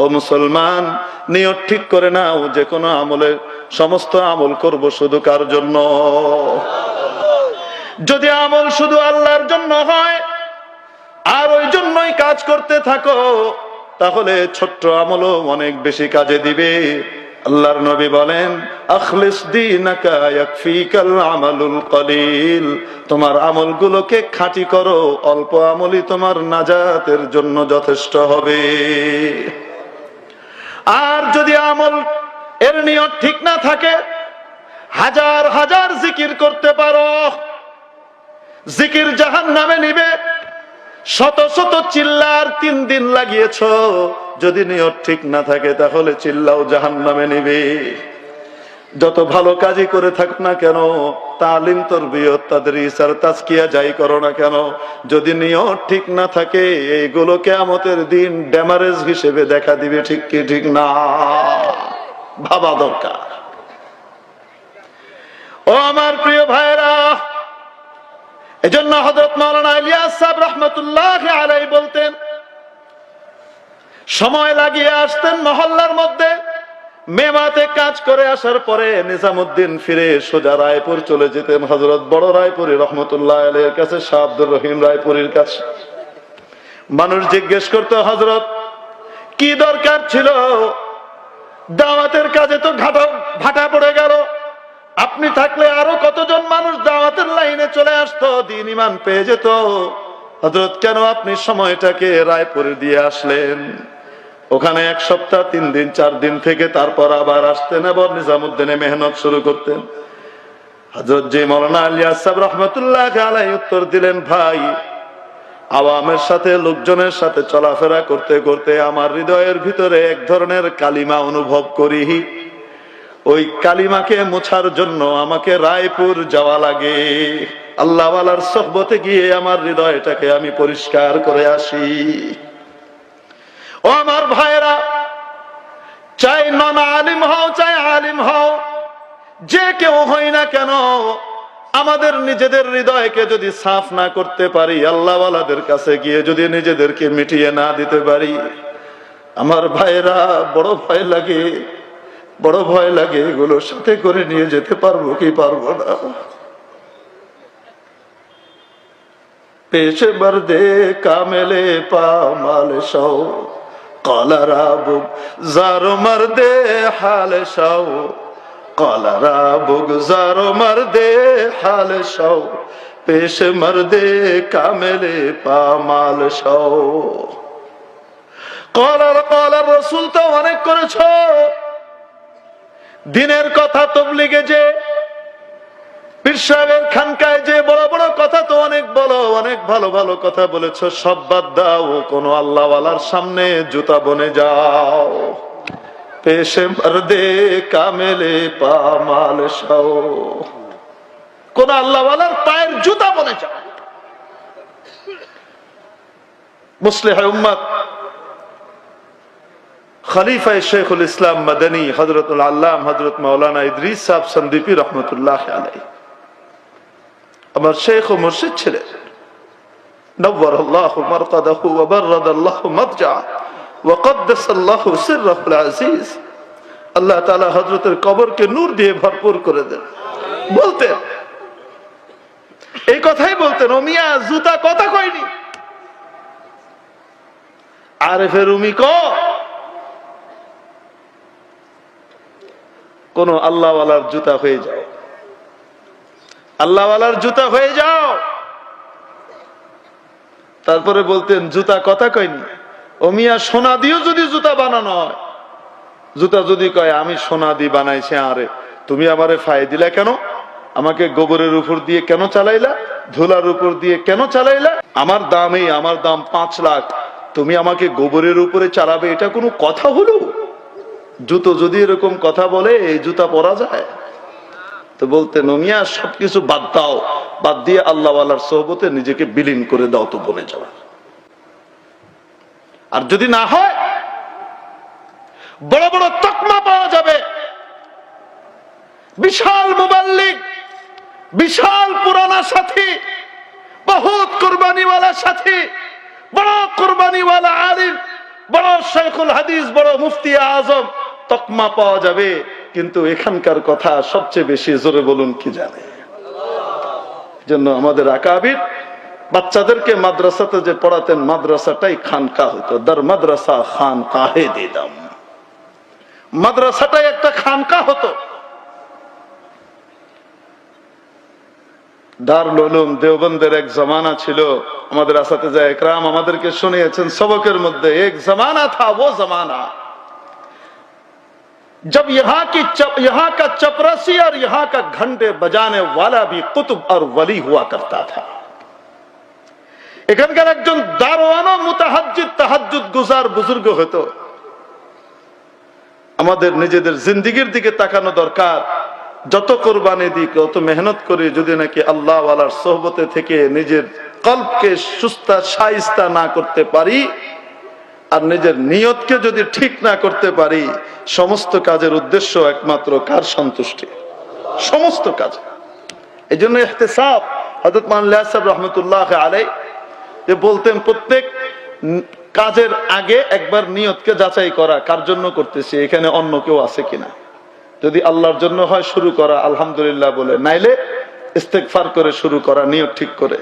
ও মুসলমান, নিয়ত ঠিক করে নাও যে কোনো আমলে সমস্ত আমল করব শুধু কার জন্য? যদি আমল শুধু আল্লাহর জন্য হয়, আর ওই জন্যই কাজ করতে থাকো, তাহলে ছোট্ট আমলও অনেক বেশি কাজে দিবে। আল্লাহর নবী বলেন, আখলিস আমালুল কলিল। তোমার আমলগুলোকে খাঁটি করো, অল্প আমলই তোমার নাজাতের জন্য যথেষ্ট হবে। আর যদি আমল এর নিয়ত ঠিক না থাকে, হাজার হাজার জিকির করতে পারো। জিকির জাহান নামে নিবে, শত শত চিল্লার তিন দিন লাগিয়েছ। যদি নিয়ত ঠিক না থাকে, তাহলে চিল্লাও জাহান নামে নিবে। যত ভালো কাজই করে থাক না কেন, তালিম তোর বিয়ত তাদের ইসার, তাজকিয়া যাই করো না কেন, যদি নিয়ত ঠিক না থাকে, এইগুলো কেমতের দিন ড্যামারেজ হিসেবে দেখা দিবে, ঠিক কি ঠিক না? ভাবা দরকার। ও আমার প্রিয় ভাইরা এজন্য হজরত মৌলানা ইলিয়াস সাহেব রহমতুল্লাহ আলাই বলতেন, সময় লাগিয়ে আসতেন মহল্লার মধ্যে মেমাতে কাজ করে আসার পরে নিজামুদ্দিন ফিরে সোজা রায়পুর চলে যেতেন হজরত বড় রায়পুরি রহমতুল্লাহ আলের কাছে, শাহ রহিম রায়পুরীর কাছে। মানুষ জিজ্ঞেস করতো হজরত কি দরকার ছিল? দাওয়াতের কাজে তো ঘাটা, ভাটা পড়ে গেল। আপনি থাকলে আরও কতজন মানুষ দাওয়াতের লাইনে চলে আসতো, দিন ইমান পেয়ে যেত। হজরত কেন আপনি সময়টাকে রায়পুরে দিয়ে আসলেন? ওখানে এক সপ্তাহ, তিন দিন, চার দিন থেকে তারপর আবার আসতেন এবং নিজামুদ্দিনে মেহনত শুরু করতেন। হজরত জি মৌলানা আলী আসাব রহমতুল্লাহ আলাই উত্তর দিলেন, ভাই, আওয়ামের সাথে, লোকজনের সাথে চলাফেরা করতে করতে আমার হৃদয়ের ভিতরে এক ধরনের কালিমা অনুভব করি ওই কালিমাকে মোছার জন্য আমাকে রায়পুর যাওয়া লাগে। আল্লাহওয়ালার সহবতে গিয়ে আমার হৃদয়টাকে আমি পরিষ্কার করে আসি। ও আমার ভাইরা চাই নন আলিম হও, চাই আলিম হও, যে কেউ হই না কেন, আমাদের নিজেদের হৃদয়কে যদি সাফ না করতে পারি, আল্লাহওয়ালাদের কাছে গিয়ে যদি নিজেদেরকে মিটিয়ে না দিতে পারি, আমার ভাইরা বড় ভয় লাগে, বড় ভয় লাগে, এগুলো সাথে করে নিয়ে যেতে পারব কি পারব না। পেশে মর্দে কামেলে পামাল সৌ কলারা বুক জারো মর্দে হাল সৌ কলারা বুক জারো মর্দে হাল সৌ পেশ মর্দে কামেলে পামাল সৌ কলার কলার রসুল তো অনেক করেছ। দিনের কথা তবলিগে যে পীর সাহেবের খানকায় যে বড় বড় কথা তো অনেক বলো, অনেক ভালো ভালো কথা বলেছ, সব বাদ দাও, কোন আল্লাহওয়ালার সামনে জুতা বনে যাও। পেশে মর্দে কামেলে পামাল সাও। কোন আল্লাহওয়ালার পায়ের জুতা বনে যাও। মুসলিহ উম্মত খলিফা শেখুল ইসলাম মদনী হজরতুল আল্লাহ হজরত মৌলানা ইদ্রিস সাহ সন্দীপী রহমতুল্লাহ আলাই আমার শেখ ও মুর্শিদ ছিলেন نور الله مرقده وبرد الله مضجعه وقدس الله سره العزيز আল্লাহ তাআলা হযরতের কবরকে নূর দিয়ে ভরপুর করে দেন বলতেন এই কথাই বলতেন ও মিয়া জুতা কথা কয়নি আরেফের উমি ক কোন আল্লাহওয়ালার জুতা হয়ে যাও আল্লাহওয়ালার জুতা হয়ে যাও। তারপরে বলতেন, জুতা কথা কয়নি ও মিয়া, সোনা দিয়েও যদি জুতা বানানো হয়। জুতা যদি কয়, আমি সোনা দিয়ে বানাইছি, আরে, তুমি আমারে ফাই দিলা কেন? আমাকে গোবরের উপর দিয়ে কেন চালাইলা? ধুলার উপর দিয়ে কেন চালাইলা? আমার দাম এই, আমার দাম পাঁচ লাখ। তুমি আমাকে গোবরের উপরে চালাবে, এটা কোনো কথা হলো? জুতো যদি এরকম কথা বলে, এই জুতা পরা যায়। তো বলতে, নমিয়া, সবকিছু বাদ দাও। বাদ দিয়ে আল্লাহওয়ালার সোহবতে নিজেকে বিলীন করে দাও তো বনে যাওয়া। আর যদি না হয়, বড় বড় তকমা পাওয়া যাবে। বিশাল মোবাল্লিক, বিশাল পুরানা সাথী, বহুত কোরবানিওয়ালা সাথী, বড় কোরবানিওয়ালা আলিম, বড় শেখুল হাদিস, বড় মুফতি আজম, তকমা পাওয়া যাবে। কিন্তু এখানকার কথা সবচেয়ে বেশি জোরে বলুন কি জানে? জন্য আমাদের আকাবির বাচ্চাদেরকে মাদ্রাসাতে যে পড়াতেন, মাদ্রাসাটাই খানকা হতো। দার মাদ্রাসা খান কাহে দিতাম মাদ্রাসাটাই একটা খানকা হতো। দার উলুম দেওবন্দের এক জমানা ছিল। আমাদের আসাতে যায় একরাম আমাদেরকে শুনিয়েছেন, সবকের মধ্যে এক জমানা থা, ও জমানা। जब यहाँ की चप, यहाँ का चपरसी और यहाँ का घंटे बजाने वाला भी कुतुब और वली हुआ करता था এখানকার একজন দারোয়ানো মুতাহাজ্জিদ তাহাজ্জুদ গুজার বুজুর্গ হতো আমাদের নিজেদের জিন্দিগির দিকে তাকানো দরকার যত কোরবানি দিই কত মেহনত করি যদি নাকি আল্লাহ ওয়ালার সোহবতে থেকে নিজের কল্পকে সুস্থা সাইস্তা না করতে পারি আর নিজের নিয়তকে যদি ঠিক না করতে পারি, সমস্ত কাজের উদ্দেশ্য একমাত্র কার সন্তুষ্টি? সমস্ত কাজ। এই জন্য ইহতেসাব হজরত মাল্লাহ সাহেব রহমতুল্লাহ আলাই যে বলতেন, প্রত্যেক কাজের আগে একবার নিয়তকে যাচাই করা, কার জন্য করতেছি? এখানে অন্য কেউ আছে কিনা? যদি আল্লাহর জন্য হয়, শুরু করা, আলহামদুলিল্লাহ বলে। নাইলে ইস্তেকফার করে শুরু করা, নিয়ত ঠিক করে।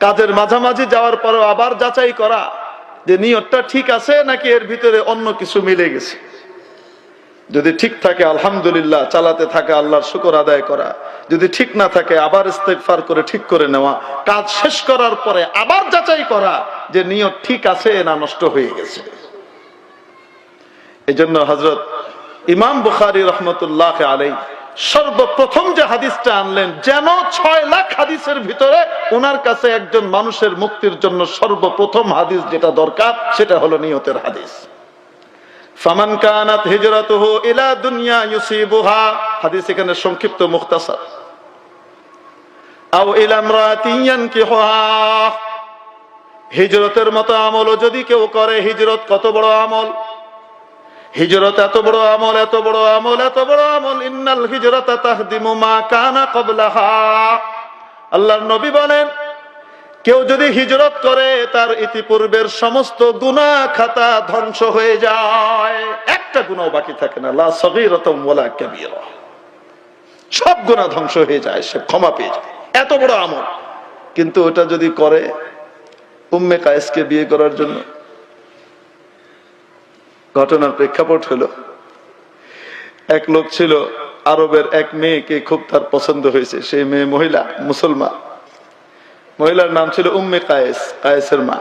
কাজের মাঝামাঝি যাওয়ার পরেও আবার যাচাই করা। যে নিয়তটা ঠিক আছে নাকি এর ভিতরে অন্য কিছু মিলে গেছে? যদি ঠিক থাকে, আলহামদুলিল্লাহ, চালাতে থাকে, আল্লাহর শুকর আদায় করা। যদি ঠিক না থাকে, আবার ইস্তেকফার করে ঠিক করে নেওয়া। কাজ শেষ করার পরে আবার যাচাই করা যে নিয়ত ঠিক আছে না নষ্ট হয়ে গেছে। এই জন্য হজরত ইমাম বুখারি রহমতুল্লাহ আলাই সর্বপ্রথম যে হাদিসটা আনলেন, যেন ছয় লাখ হাদিসের ভিতরে ওনার কাছে একজন মানুষের মুক্তির জন্য সর্বপ্রথম হাদিস যেটা দরকার, সেটা হলো নিয়তের হাদিস। দুনিয়া হাদিস এখানে সংক্ষিপ্ত মুখতাসার। হিজরতের মতো আমলও যদি কেউ করে, হিজরত কত বড় আমল? হিজরত এত বড় আমল, এত বড় আমল, এত বড় আমল। ইন্নাল হিজরত তাহদিমু মা কানা কবলাহা আল্লাহর নবী বলেন, কেউ যদি হিজরত করে, তার ইতিপূর্বের সমস্ত গুনাহ খাতা ধ্বংস হয়ে যায়। একটা গুনাহ বাকি থাকে না। লা সগীরাতুম ওয়ালা কাবীরা। সব গুনাহ ধ্বংস হয়ে যায়, সে ক্ষমা পেয়ে যায়। এত বড় আমল। কিন্তু ওটা যদি করে, উম্মে কায়েসকে বিয়ে করার জন্য ঘটনার প্রেক্ষাপট হলো, এক লোক ছিল আরবের এক মেয়েকে খুব তার পছন্দ হয়েছে, সেই মেয়ে মহিলা, মুসলমান। মহিলার নাম ছিল উম্মে কায়েস, কায়েসের মা।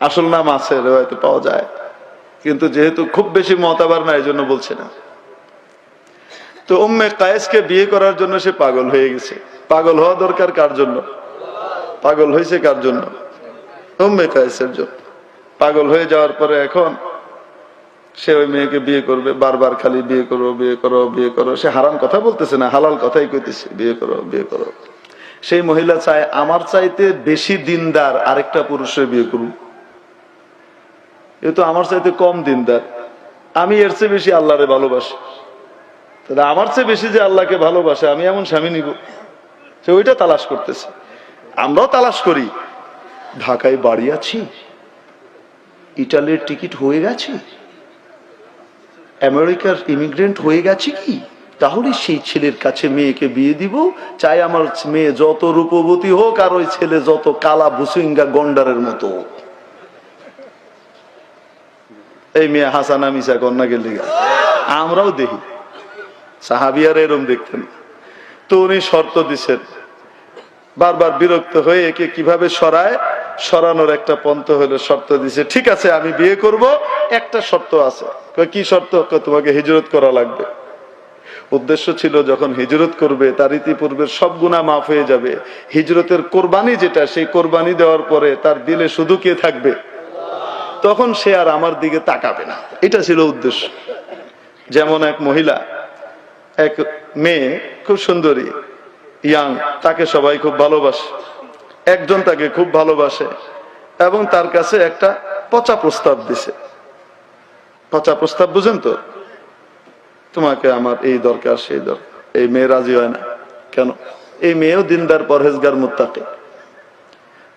আসল নাম আছে, রেওয়ায়তে পাওয়া যায়। কিন্তু যেহেতু খুব বেশি মতাবার না এই জন্য বলছে না। তো উম্মে কায়েসকে বিয়ে করার জন্য সে পাগল হয়ে গেছে। পাগল হওয়া দরকার কার জন্য? পাগল হয়েছে কার জন্য? উম্মে কায়েসের জন্য। পাগল হয়ে যাওয়ার পরে এখন সে ওই মেয়েকে বিয়ে করবে, বারবার খালি বিয়ে করো বিয়ে করো বিয়ে করো। সে হারাম কথা বলতেছে না, হালাল কথাই কইতেছে, বিয়ে করো বিয়ে করো। সেই মহিলা চায়, আমার চাইতে বেশি দিনদার আরেকটা পুরুষের বিয়ে করুন। এ তো আমার চাইতে কম দিনদার। আমি এর চেয়ে বেশি আল্লাহরে ভালোবাসি। তাহলে আমার চেয়ে বেশি যে আল্লাহকে ভালোবাসে, আমি এমন স্বামী নিব। সে ওইটা তালাশ করতেছে। আমরাও তালাশ করি, ঢাকায় বাড়ি আছি? ইটালির টিকিট হয়ে গেছে? আমেরিকার ইমিগ্রেন্ট হয়ে গেছে কি? তাহলে সেই ছেলের কাছে মেয়েকে বিয়ে দিব। চাই আমার মেয়ে যত রূপবতী হোক আর ওই ছেলে যত কালা বুসিঙ্গা গন্ডারের মতো। এই মেয়ে হাসানা মিসা কন্যা গেলে আমরাও দেখি। সাহাবিয়ার এরম দেখতেন তো উনি শর্ত দিছেন। বারবার বিরক্ত হয়ে একে কীভাবে সরায়? সরানোর একটা পন্থ হলো শর্ত দিছে, ঠিক আছে, আমি বিয়ে করব একটা শর্ত আছে। কি শর্ত? তোমাকে হিজরত করা লাগবে। উদ্দেশ্য ছিল যখন হিজরত করবে, তার ইতিপূর্বের সব গুণা মাফ হয়ে যাবে। হিজরতের কোরবানি যেটা, সেই কোরবানি দেওয়ার পরে তার দিলে শুধু কে থাকবে? তখন সে আর আমার দিকে তাকাবে না। এটা ছিল উদ্দেশ্য। যেমন এক মহিলা, এক মেয়ে, খুব সুন্দরী, ইয়াং, তাকে সবাই খুব ভালোবাসে। একজন তাকে খুব ভালোবাসে এবং তার কাছে একটা পচা প্রস্তাব দিছে। পচা প্রস্তাব বুঝেন তো? তোমাকে আমার এই দরকার সেই দরকার। এই মেয়ে রাজি হয় না। কেন? এই মেয়েও দিনদার পরহেজগার মুত্তাকে।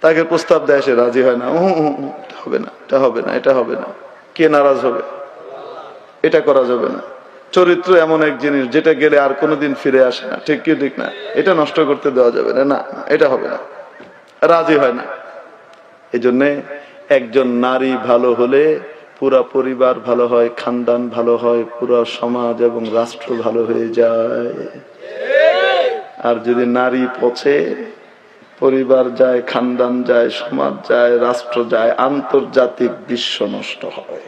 তাকে প্রস্তাব দেয় সে রাজি হয় না। হবে না এটা হবে না এটা হবে না। কে নারাজ হবে? এটা করা যাবে না। চরিত্র এমন এক জিনিস যেটা গেলে আর কোনোদিন ফিরে আসে না। ঠিক কি ঠিক না? এটা নষ্ট করতে দেওয়া যাবে না। না, এটা হবে না। রাজি হয় না। এই জন্যে একজন নারী ভালো হলে পুরা পরিবার ভালো হয়, খানদান ভালো হয়, পুরো সমাজ এবং রাষ্ট্র ভালো হয়ে যায়। আর যদি নারী পচে, পরিবার যায়, খানদান যায়, সমাজ যায়, রাষ্ট্র যায়, আন্তর্জাতিক বিশ্ব নষ্ট হয়।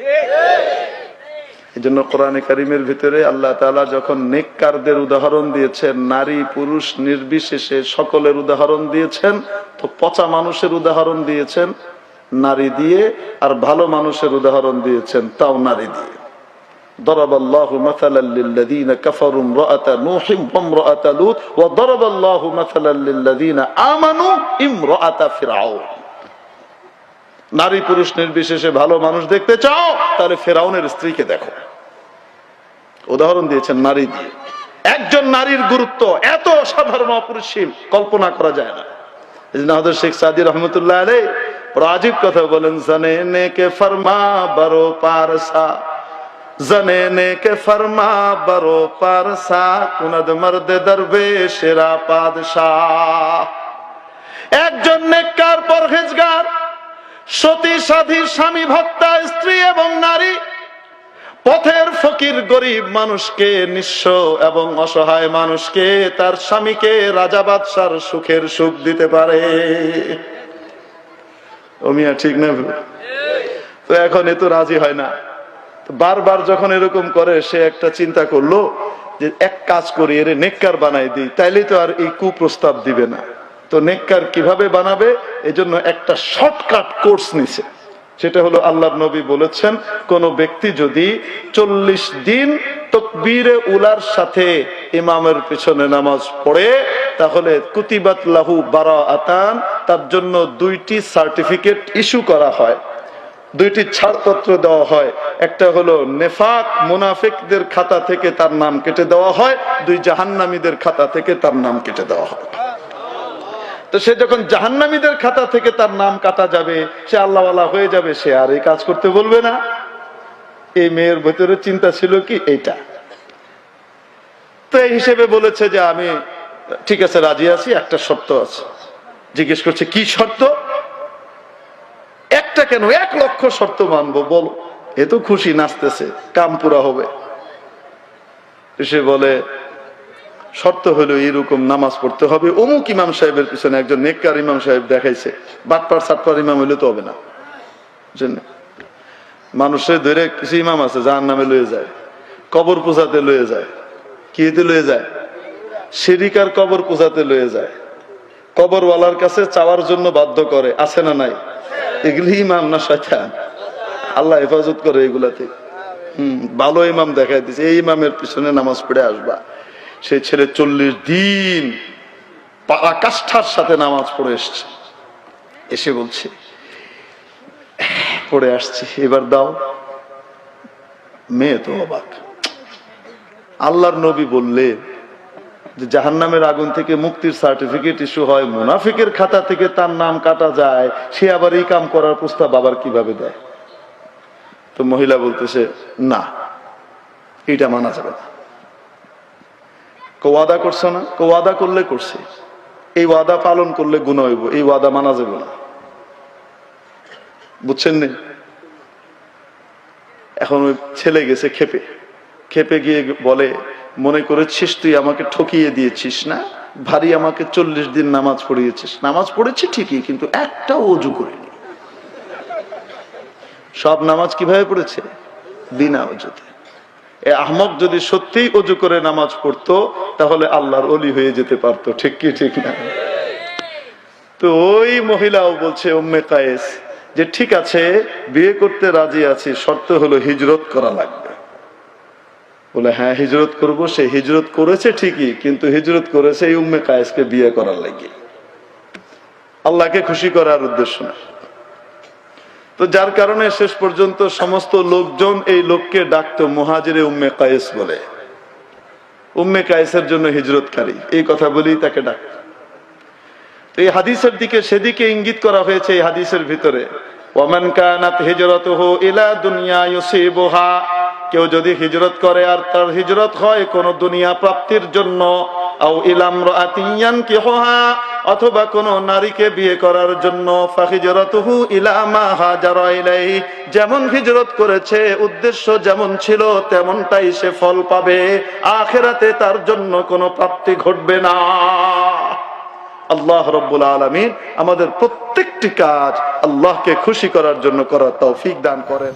এই জন্য কোরআনে কারিমের ভিতরে আল্লাহ তাআলা যখন নেককারদের উদাহরণ দিয়েছেন, নারী, পুরুষ, নির্বিশেষে সকলের উদাহরণ দিয়েছেন, তো পচা মানুষের উদাহরণ দিয়েছেন নারী দিয়ে আর ভালো মানুষের উদাহরণ দিয়েছেন তাও নারী দিয়ে ضرب الله مثلا للذين كفروا امرأة نوح وامرأة لوط وضرب الله مثلا للذين آمنوا امرأة فرعون নারী পুরুষ নির্বিশেষে ভালো মানুষ দেখতে চাও তাহলে ফেরাউনের স্ত্রীকে দেখো উদাহরণ দিয়েছেন নারী দিয়ে একজন নারীর গুরুত্ব এত সাধারণ অপরিসীম কল্পনা করা যায় না এই জন্য আমাদের শেখ সাদি রহমতুল্লাহ আলাই বড় কথা বলেন জানে নে কে ফরমা বারো পারসা জনে নে কে ফরমা বারো পারসা কুনদ মর্দ দরবে সেরা পাদশাহ একজন নেককার পরহেজগার সতী সাধী স্বামী ভক্তা স্ত্রী এবং নারী পথের ফকির গরিব মানুষকে, নিঃস্ব এবং অসহায় মানুষকে, তার স্বামীকে রাজা বাদশার সুখের সুখ দিতে পারে। ও মিয়া, ঠিক না? তো এখন এ তো রাজি হয় না। বারবার যখন এরকম করে, সে একটা চিন্তা করল যে এক কাজ করি, এর নেককার বানাই দিই, তাইলে তো আর এই কুপ্রস্তাব দিবে না। তো নেককার কীভাবে বানাবে? এজন্য একটা শর্টকাট কোর্স নিছে। সেটা হলো আল্লাহ নবী বলেছেন, কোন ব্যক্তি যদি চল্লিশ দিন তকবীরে উলার সাথে ইমামের পিছনে নামাজ পড়ে, তাহলে কুতিবাত লাহু বারা আতান তার জন্য দুইটি সার্টিফিকেট ইস্যু করা হয়। দুইটি ছাড়পত্র দেওয়া হয়। একটা হলো নেফাক, মুনাফিকদের খাতা থেকে তার নাম কেটে দেওয়া হয়। দুই জাহান্নামীদের খাতা থেকে তার নাম কেটে দেওয়া হয়। তো সে যখন জাহান্নামীদের খাতা থেকে তার নাম কাটা যাবে, সে আল্লাহওয়ালা হয়ে যাবে, সে আর এই কাজ করতে বলবে না। এই মেয়ের ভেতরে চিন্তা ছিল কি? এইটা। তো এই হিসেবে বলেছে যে আমি, ঠিক আছে, রাজি আছি, একটা শর্ত আছে। জিজ্ঞেস করছে, কি শর্ত? একটা কেন? এক লক্ষ শর্ত মানবো, বলো। এ তো খুশি, নাচতেছে, কাম পুরা হবে। সে বলে শর্ত হলো এরকম নামাজ পড়তে হবে। অমুক ইমাম সাহেবের পিছনে একজন নেককার ইমাম সাহেব দেখাইছে। বাটপার সাটপার ইমাম হইলে তো হবে না। মানুষের ধরে কিছু ইমাম আছে যার নামে লয়ে যায়, কবর পূজাতে লয়ে যায়। কিতে লয়ে যায়? সিরিকার কবর পূজাতে লয়ে যায়। কবরওয়ালার কাছে চাওয়ার জন্য বাধ্য করে। আছে না নাই? এগুলি ইমাম না শয়তান? আল্লাহ হেফাজত করে এগুলাতে। হম, ভালো ইমাম দেখাই দিছে, এই ইমামের পিছনে নামাজ পড়ে আসবা। সেই ছেলে চল্লিশ দিন আকাষ্ঠার সাথে নামাজ পড়ে এসছে। এসে বলছে, পড়ে আসছি, এবার দাও। মেয়ে তো অবাক। আল্লাহর নবী বললে যে জাহান্নামের আগুন থেকে মুক্তির সার্টিফিকেট ইস্যু হয়, মুনাফিকের খাতা থেকে তার নাম কাটা যায়, সে আবার এই কাম করার প্রস্তাব আবার কীভাবে দেয়? তো মহিলা বলতেছে, না, এটা মানা যাবে না। ওয়াদা করছে না ওয়াদা করলে করছে। এই ওয়াদা পালন করলে গুণ হইব, এই ওয়াদা মানা যাবে না। বুঝছেন নি? এখন ওই ছেলে গেছে খেপে খেপে গিয়ে বলে, মনে করেছিস তুই আমাকে ঠকিয়ে দিয়েছিস না? ভারী আমাকে চল্লিশ দিন নামাজ পড়িয়েছিস। নামাজ পড়েছি ঠিকই, কিন্তু একটা অজু করিনি। সব নামাজ কীভাবে পড়েছে? বিনা অজুতে। এ আহমক যদি সত্যিই অজু করে নামাজ পড়তো, তাহলে আল্লাহর অলি হয়ে যেতে পারতো। ঠিক কি, ঠিক না? তো ওই মহিলাও বলছে, উম্মে কায়েস, যে ঠিক আছে, বিয়ে করতে রাজি আছি, শর্ত হলো হিজরত করা লাগবে। বলে হ্যাঁ হিজরত করব, সে হিজরত করেছে ঠিকই, কিন্তু হিজরত করেছে এই উম্মে কায়েসকে বিয়ে করার লাগে। আল্লাহকে খুশি করার উদ্দেশ্য না। তো যার কারণে শেষ পর্যন্ত সমস্ত লোকজন এই লোককে ডাকতো মহাজিরে উম্মে কায়েস বলে। উম্মে কায়েসের জন্য হিজরতকারী। এই কথা বলি তাকে ডাকত। এই হাদিসের দিকে সেদিকে ইঙ্গিত করা হয়েছে এই হাদিসের ভিতরে। ওমান কানাত হিজরতুহু ইলা দুনিয়া ইউসিবুহা। কেউ যদি হিজরত করে আর তার হিজরত হয় কোন দুনিয়া প্রাপ্তির জন্য। আও ইলাম রাতিয়ান কিহা অথবা কোন নারীকে বিয়ে করার জন্য ফাহিজরতুহু ইলা মা হাজারা ইলাইহি, যেমন হিজরত করেছে, উদ্দেশ্য যেমন ছিল, তেমনটাই সে ফল পাবে। আখেরাতে তার জন্য কোনো প্রাপ্তি ঘটবে না। আল্লাহ রব্বুল আলমিন আমাদের প্রত্যেকটি কাজ আল্লাহকে খুশি করার জন্য করার তৌফিক দান করেন।